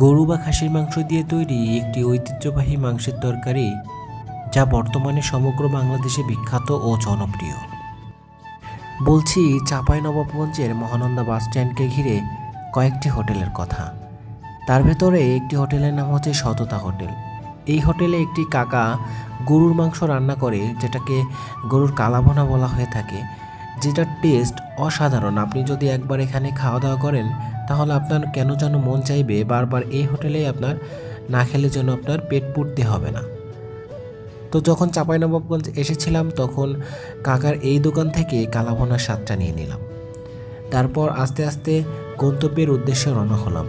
গরু বা খাসির মাংস দিয়ে তৈরি একটি ঐতিহ্যবাহী মাংসের তরকারি, যা বর্তমানে সমগ্র বাংলাদেশে বিখ্যাত ও জনপ্রিয়। বলছি চাঁপাইনবাবগঞ্জের মহানন্দা বাস স্ট্যান্ডকে ঘিরে কয়েকটি হোটেলের কথা। তার ভেতরে একটি হোটেলের নাম হচ্ছে সততা হোটেল। এই হোটেলে একটি কাকা গরুর মাংস রান্না করে, যেটাকে গরুর কালাভোনা বলা হয়ে থাকে, যেটার টেস্ট অসাধারণ। আপনি যদি একবার এখানে খাওয়া দাওয়া করেন তাহলে আপনার কেন যেন মন চাইবে বারবার এই হোটেলেই আপনার না খেলে যেন আপনার পেট পুড়তে হবে না। তো যখন চাঁপাইনবাবগঞ্জ এসেছিলাম, তখন কাকার এই দোকান থেকে কালাভোনার স্বাদটা নিয়ে নিলাম। তারপর আস্তে আস্তে গন্তব্যের উদ্দেশ্যে রওনা হলাম।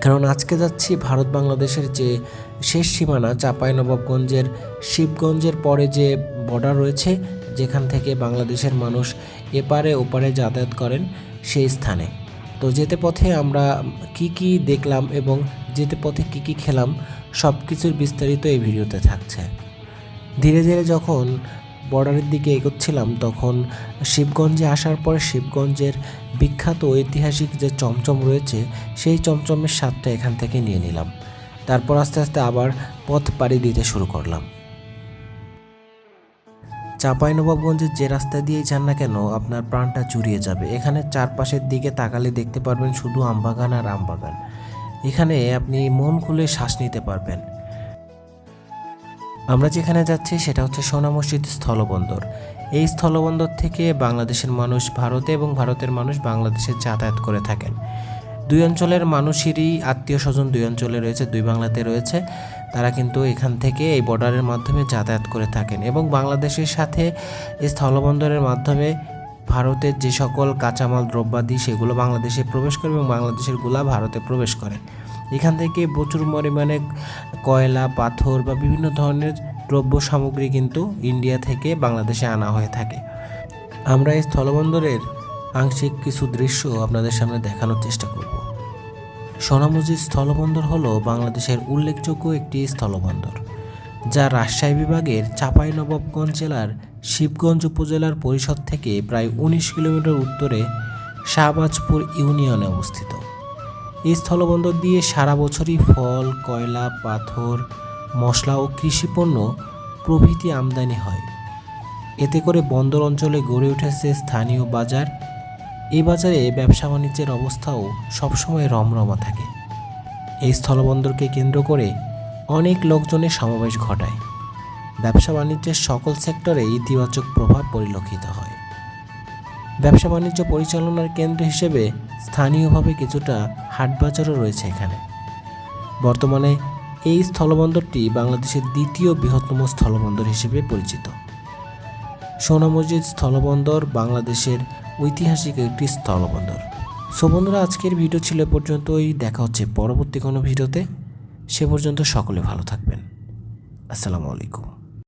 কারণ আজকে যাচ্ছি ভারত বাংলাদেশের যে শেষ সীমানা, চাঁপাইনবাবগঞ্জের শিবগঞ্জের পরে যে বর্ডার রয়েছে, যেখান থেকে বাংলাদেশের মানুষ এপারে ওপারে যাতায়াত করেন সেই স্থানে। তো যেতে পথে আমরা কি কি দেখলাম এবং যেতে পথে কি কি খেলাম সব কিছুর বিস্তারিত এই ভিডিওতে থাকছে। ধীরে ধীরে যখন বর্ডারের দিকে এগোচ্ছিলাম, তখন শিবগঞ্জে আসার পরে শিবগঞ্জের বিখ্যাত ঐতিহাসিক যে চমচম রয়েছে, সেই চমচমের স্বাদটা এখান থেকে নিয়ে নিলাম। তারপর আস্তে আস্তে আবার পথ পাড়ি দিতে শুরু করলাম। চাঁপাইনবাবগঞ্জের যে রাস্তা দিয়েই যান না কেন, আপনার প্রাণটা জুড়িয়ে যাবে। এখানে চারপাশের দিকে তাকালে দেখতে পারবেন শুধু আমবাগান আর আমবাগান। এখানে আপনি মন খুলে শ্বাস নিতে পারবেন। আমরা যেখানে যাচ্ছি সেটা হচ্ছে সোনা মসজিদ স্থলবন্দর। এই স্থলবন্দর থেকে বাংলাদেশের মানুষ ভারতে এবং ভারতের মানুষ বাংলাদেশে যাতায়াত করে থাকেন। দুই অঞ্চলের মানুষেরই আত্মীয় স্বজন দুই অঞ্চলে রয়েছে, দুই বাংলাতে রয়েছে। তারা কিন্তু এখান থেকে এই বর্ডারের মাধ্যমে যাতায়াত করে থাকেন এবং বাংলাদেশের সাথে এই স্থলবন্দরের মাধ্যমে ভারতের যে সকল কাঁচামাল, দ্রব্যাদি সেগুলো বাংলাদেশে প্রবেশ করে এবং বাংলাদেশেরগুলা ভারতে প্রবেশ করে। এখান থেকে প্রচুর পরিমাণে কয়লা, পাথর বা বিভিন্ন ধরনের দ্রব্য সামগ্রী কিন্তু ইন্ডিয়া থেকে বাংলাদেশে আনা হয়ে থাকে। আমরা এই স্থলবন্দরের আংশিক কিছু দৃশ্য আপনাদের সামনে দেখানোর চেষ্টা করব। সোনামুজির স্থলবন্দর হলো বাংলাদেশের উল্লেখযোগ্য একটি স্থলবন্দর, যা রাজশাহী বিভাগের চাঁপাইনবাবগঞ্জ জেলার শিবগঞ্জ উপজেলার পরিষদ থেকে প্রায় উনিশ কিলোমিটার উত্তরে শাহবাজপুর ইউনিয়নে অবস্থিত। এই স্থলবন্দর দিয়ে সারা বছরই ফল, কয়লা, পাথর, মশলা ও কৃষিপণ্য প্রভৃতি আমদানি হয়। এতে করে বন্দর অঞ্চলে গড়ে উঠেছে স্থানীয় বাজার এই বাজারে ব্যবসা বাণিজ্যের অবস্থাও সবসময় রমরমা থাকে। এই স্থলবন্দরকে কেন্দ্র করে অনেক লোকজনের সমাবেশ ঘটায়। ব্যবসা বাণিজ্যের সকল সেক্টরে ইতিবাচক প্রভাব পরিলক্ষিত হয়। ব্যবসা বাণিজ্য পরিচালনার কেন্দ্র হিসেবে স্থানীয়ভাবে কিছুটা হাটবাজারও রয়েছে এখানে। বর্তমানে এই স্থলবন্দরটি বাংলাদেশের দ্বিতীয় বৃহত্তম স্থলবন্দর হিসেবে পরিচিত। সোনা মসজিদ স্থলবন্দর বাংলাদেশের ঐতিহাসিক একটি স্থলবন্দর। সো বন্ধুরা, আজকের ভিডিও ছিল পর্যন্তই। দেখা হচ্ছে পরবর্তী কোনো ভিডিওতে। সে পর্যন্ত সকলে ভালো থাকবেন। আসসালামু আলাইকুম।